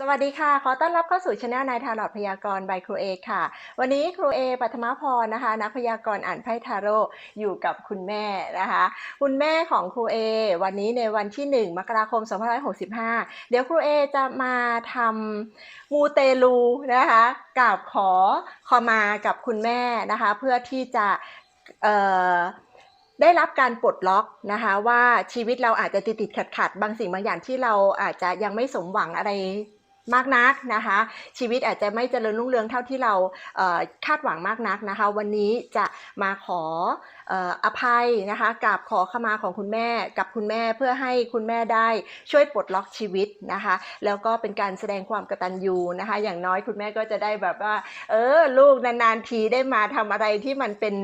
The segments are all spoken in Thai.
สวัสดีค่ะ ขอต้อนรับเข้าสู่ช anel นายทารอตพยากรณ์ by ครูเอค่ะ วันนี้ครูเอปัทมพรนะคะ นักพยากรณ์อ่านไพ่ทาโร่อยู่กับคุณแม่นะคะ คุณแม่ของครูเอวันนี้ในวันที่ 1 มกราคม 2565 เดี๋ยวครูเอจะมาทำมูเตลูนะคะกับขอขอมากับคุณแม่นะคะ เพื่อที่จะได้รับการปลดล็อกนะคะว่าชีวิตเราอาจจะติดติดขัดขัดบางสิ่งบางอย่างที่เราอาจจะยังไม่สมหวังอะไร มากนักนะคะ ชีวิตอาจจะไม่เจริญรุ่งเรืองเท่าที่เราคาดหวังมากนักนะคะ วันนี้จะมาขออภัยนะคะกับขอขมาของคุณแม่กับคุณแม่เพื่อให้คุณแม่ได้ช่วยปลดล็อกชีวิตนะคะ แล้วก็เป็นการแสดงความกตัญญูนะคะ อย่างน้อยคุณแม่ก็จะได้แบบว่า เออลูกนานๆทีได้มาทำอะไรที่มันเป็น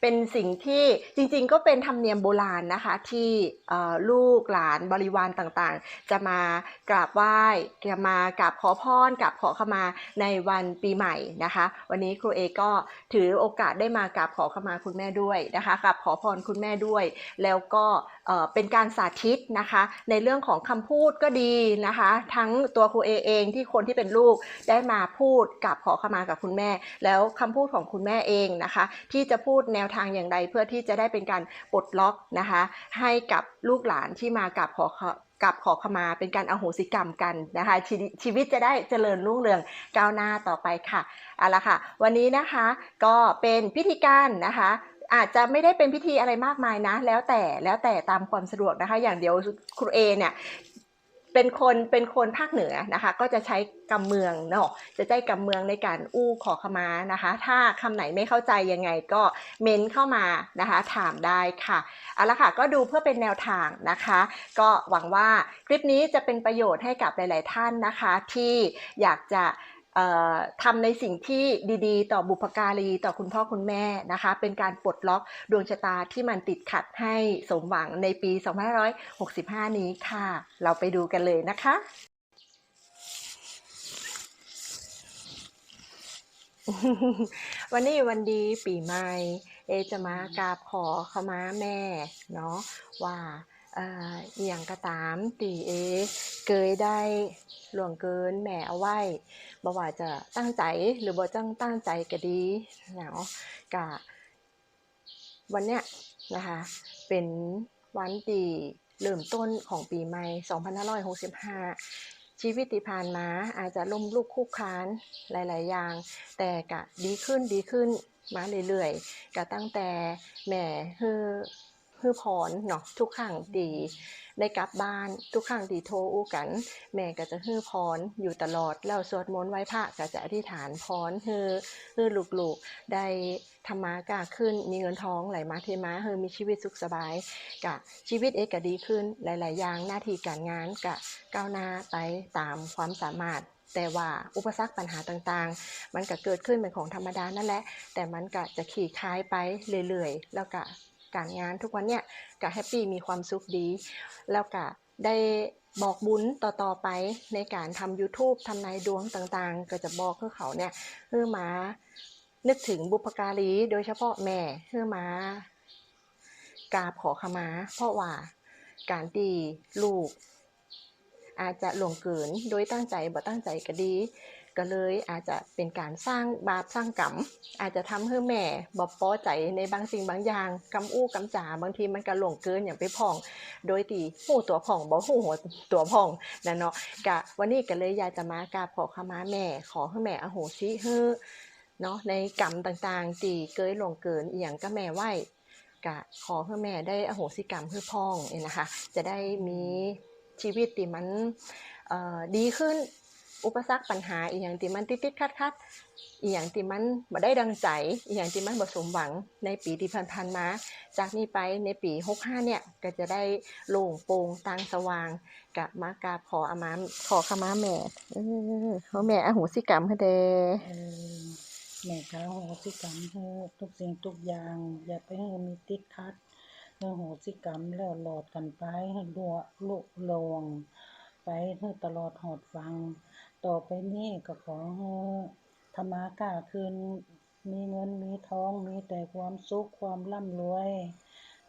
เป็นสิ่งที่จริงๆ ก็เป็นธรรมเนียมโบราณนะคะที่ลูกหลานบริวารต่างๆ จะมากราบไหว้จะมากราบขอพรกราบขอขมาในวันปีใหม่นะคะ วันนี้ครูเอก็ถือโอกาสได้มากราบขอขมาคุณแม่ด้วยนะคะกราบขอพรคุณแม่ด้วย แล้วก็เป็นการสาธิตนะคะ ในเรื่องของคำพูดก็ดีนะคะ ทั้งตัวครูเอเองที่คนที่เป็นลูกได้มาพูดกับขอขมากับคุณแม่ แล้วคำพูดของคุณแม่เองนะคะ ที่จะพูดแนวทางอย่างไรเพื่อที่จะได้เป็นการปลดล็อกนะคะ ให้กับลูกหลานที่มากับขอขอ กับขอขมาเป็นการอโหสิกรรมกันนะคะชชีวิตจะได้เจริญรุ่งเรืองก้าวหน้าต่อไปค่ะเอาละค่ะ วันนี้นะคะก็เป็นพิธีการนะคะอาจจะไม่ได้เป็นพิธีอะไรมากมายนะ แล้วแต่แล้วแต่ตามความสะดวกนะคะ อย่างเดียวครูเอเนี่ย เป็นคนเป็นคนภาคเหนือนะคะ ก็จะใช้กำเมืองเนาะจะใช้กำเมืองในการอู้ขอขมานะคะ ถ้าคำไหนไม่เข้าใจยังไงก็เม้นเข้ามานะคะ ถามได้ค่ะเอาละค่ะก็ดูเพื่อเป็นแนวทางนะคะ ก็หวังว่าคลิปนี้จะเป็นประโยชน์ให้กับหลาย ๆ ท่านนะคะ ที่อยากจะ ทำในสิ่งที่ดีๆ ต่อบุพการีต่อคุณพ่อคุณแม่นะคะ เป็นการปลดล็อกดวงชะตาที่มันติดขัดให้สมหวังในปี 2565 นี้ค่ะ เราไปดูกันเลยนะคะวันนี้วันดีปีใหม่ เอจะมากราบขอขมาแม่เนาะว่า เอ่ออหย่างก็ตามตีเอเคยได้หลวงเกินแม่เอาไว้บ่ว่าจะตั้งใจหรือบ่ตั้งตั้งใจก็ดีเนาะกะวันเนี้ยนะคะเป็นวันที่เริ่มต้นของปีใหม่ 2565 ชีวิตที่ผ่านมาอาจจะล้มลุกคลุกคลานหลาย ๆ อย่าง แต่กะดีขึ้นดีขึ้นมาเรื่อยๆกะตั้งแต่แม่เฮือ ฮือพรเนาะทุกครั้งดีได้กลับบ้านทุกครั้งที่โทรอู้กัน แม่ก็จะฮือพรอยู่ตลอดแล้วสวดมนต์ไหว้พระก็จะอธิษฐานพรฮือฮือลูกๆได้ธรรมากาขึ้น มีเงินทองไหลมาเทมาฮือมีชีวิตสุขสบายกะชีวิตเอกก็ดีขึ้นหลาย ๆ อย่างหน้าที่การงานกะก้าวหน้าไปตามความสามารถแต่ว่าอุปสรรคปัญหาต่างๆ มันก็เกิดขึ้นเป็นของธรรมดานั่นแหละ แต่มันก็จะขี่คลายไปเรื่อยๆ แล้วก็ การงาน ทุกวันเนี่ยก็แฮปปี้มีความสุขดี แล้วก็ได้บอกบุญต่อๆไปในการทำ YouTube ทำนายดวงต่างๆ ก็จะบอกให้เขาเนี่ยเพื่อมานึกถึงบุพการีโดยเฉพาะแม่เพื่อมากราบขอขมา เพราะว่าการตีลูก อาจจะหลวงเกินโดยตั้งใจบ่ตั้งใจก็ดี ก็เลยอาจจะเป็นการสร้างบาปสร้างกรรมอาจจะทำให้แม่บ่พอใจในบางสิ่งบางอย่างกำอู้กำจาบางทีมันก็หลวงเกินอย่างไปพ่อง โดยตีหูตัวพ่องบ่หูหัวตัวพ่องนั่นเนาะกะวันนี้ก็เลยอยากจะมากราบขอขมาแม่ ขอให้แม่อโหสิให้อเนาะในกรรมต่างๆตีเกยหลวงเกินอหย่างก็แม่ไหวกะขอให้แม่ได้อโหสิกรรมให้พ่องเนี่ยนะคะ จะได้มีชีวิตที่มันดีขึ้น อุปสรรคปัญหาอีกอย่างที่มันติดๆขัดๆอีกอย่างที่มันบ่ได้ดังใจอีกอย่างที่มันบ่สมหวังในปีที่ผ่านๆมา จากนี้ไปในปี 65 เนี่ยก็จะได้โล่งโปร่งตางสว่างกะมากราบขออามาขอขมาแม่เออขอแม่อโหสิกรรมให้เด้แม่ก็โหสิกรรมให้ทุกสิ่งทุกอย่าง อย่าไปให้มีติดขัดเรื่องโหสิกรรมแล้วหลอดกันไปให้ดัวลุลวงไปให้ตลอดหอดฟัง ต่อไปนี้ก็ขอให้ธรรมากาคืน มีเงินมีทองมีแต่ความสุขความร่ำรวย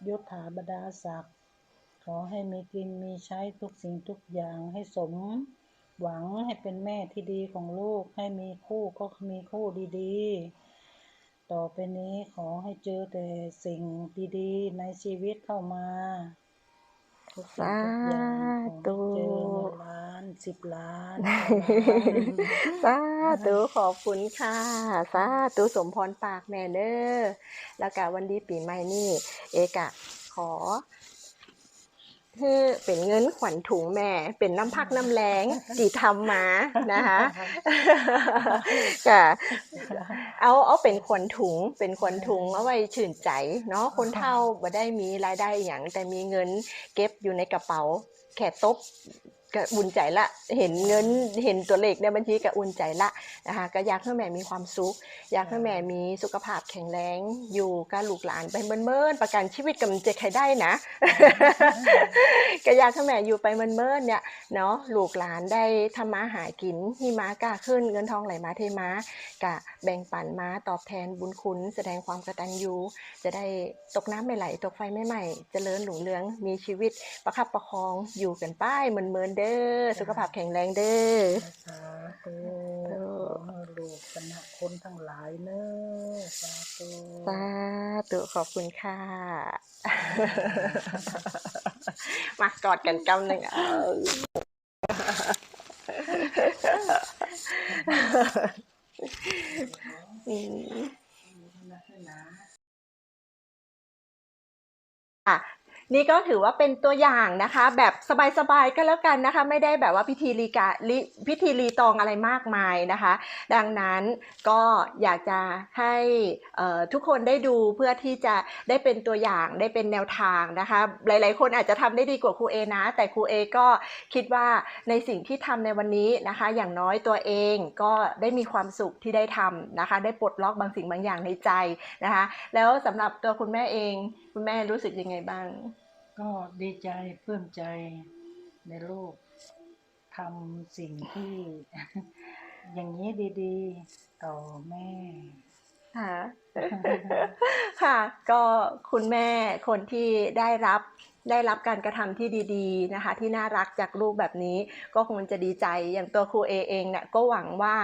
ยศถาบรรดาศักดิ์ขอให้มีกินมีใช้ทุกสิ่งทุกอย่างให้สม หวังให้เป็นแม่ที่ดีของลูก ให้มีคู่ก็มีคู่ดีๆ ต่อไปนี้ขอให้เจอแต่สิ่งดีๆ ในชีวิตเข้ามาทุกสิ่งทุกอย่างขอให้เจอเงินล้าน สิบล้าน สาธุขอบคุณค่ะ สาธุสมพรปากแม่เด้อแล้วก็วันดีปีใหม่นี่ เอกะขอคือเป็นเงินขวัญถุงแม่ เป็นน้ำพักน้ำแรงจีทำมานะคะค่ะเอาเอาเป็นขวัญถุง เป็นขวัญถุงเอาไว้ชื่นใจเนาะคนเฒ่าบ่ได้มีรายได้อย่างแต่มีเงินเก็บอยู่ในกระเป๋าแค่ตบ ก็อุ่นใจละ เห็นเงินเห็นตัวเลขในบัญชีก็อุ่นใจละนะคะก็อยากให้แม่มีความสุข อยากให้แม่มีสุขภาพแข็งแรงอยู่กับลูกหลานไปเมินๆประกันชีวิตกับมันเจ็ใครได้นะ ก็อยากให้แม่อยู่ไปเมินๆเนี่ยเนาะลูกหลานได้ทำมาหากินที่มากล้าขึ้นเงินทองไหลมาเทมากะแบ่งปันมาตอบแทนบุญคุณแสดงความกตัญญูจะได้ตกน้ำไม่ไหลตกไฟไม่ไหม้เจริญหลงเรืองมีชีวิตประคับประคองอยู่กันป้ายเมินๆเด้อ สุขภาพแข็งแรงเด้อสาธุขอให้ลูกชนะคนทั้งหลายเนอะสาธุสาธุขอบคุณค่ะมากอดกันกำหนึ่งเอออืม นี่ก็ถือว่าเป็นตัวอย่างนะคะ แบบสบายๆก็แล้วกันนะคะ ไม่ได้แบบว่าพิธีรีกาลิพิธีรีตองอะไรมากมายนะคะ ดังนั้นก็อยากจะให้ทุกคนได้ดูเพื่อที่จะได้เป็นตัวอย่างได้เป็นแนวทางนะคะ หลายๆ คนอาจจะทำได้ดีกว่าครูเอนะ แต่ครูเอก็คิดว่าในสิ่งที่ทำในวันนี้นะคะ อย่างน้อยตัวเองก็ได้มีความสุขที่ได้ทำนะคะ ได้ปลดล็อกบางสิ่งบางอย่างในใจนะคะ แล้วสำหรับตัวคุณแม่เอง คุณแม่รู้สึกยังไงบ้าง ก็ดีใจเพิ่มใจในลูกทำสิ่งที่ อย่างนี้ดี ๆ ต่อแม่ ค่ะ ค่ะ ก็คุณแม่คนที่ได้รับได้รับการกระทำที่ดีๆนะคะ ที่น่ารักจากลูกแบบนี้ก็คงจะดีใจอย่างตัวครูเอเองเนี่ยก็หวังว่า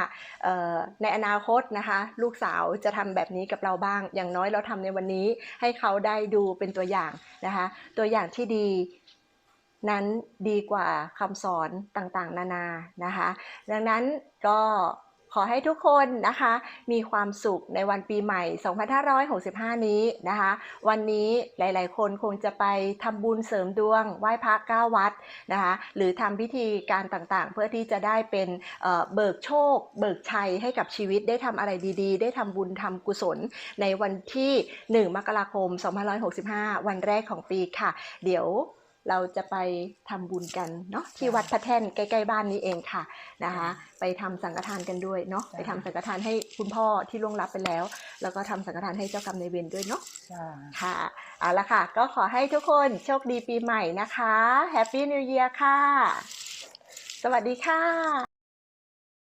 ในอนาคตนะคะ ลูกสาวจะทำแบบนี้กับเราบ้าง อย่างน้อยเราทำในวันนี้ให้เขาได้ดูเป็นตัวอย่างนะคะ ตัวอย่างที่ดีนั้นดีกว่าคำสอนต่างๆ นานานะคะ ดังนั้นก็ ขอให้ทุกคนนะคะ มีความสุขในวันปีใหม่ 2565 นี้นะคะ วันนี้หลาย ๆ คนคงจะไปทำบุญเสริมดวง ไหว้พระเก้าวัดนะคะ หรือทำพิธีการต่างๆ เพื่อที่จะได้เป็นเอ่อเบิกโชค เบิกชัยให้กับชีวิตได้ทำอะไรดี ๆ ได้ทำบุญทำกุศล ในวันที่ 1 มกราคม 2565 วันแรกของปีค่ะ เดี๋ยว เราจะไปทำบุญกันเนาะที่วัดพระแท่นใกล้ๆบ้านนี้เองค่ะนะคะ ไปทำสังฆทานกันด้วยเนาะไปทำสังฆทานให้คุณพ่อที่ล่วงลับไปแล้ว แล้วก็ทำสังฆทานให้เจ้ากรรมนายเวรด้วยเนาะจ้าค่ะเอาละค่ะ ก็ขอให้ทุกคนโชคดีปีใหม่นะคะ Happy New Year ค่ะ สวัสดีค่ะ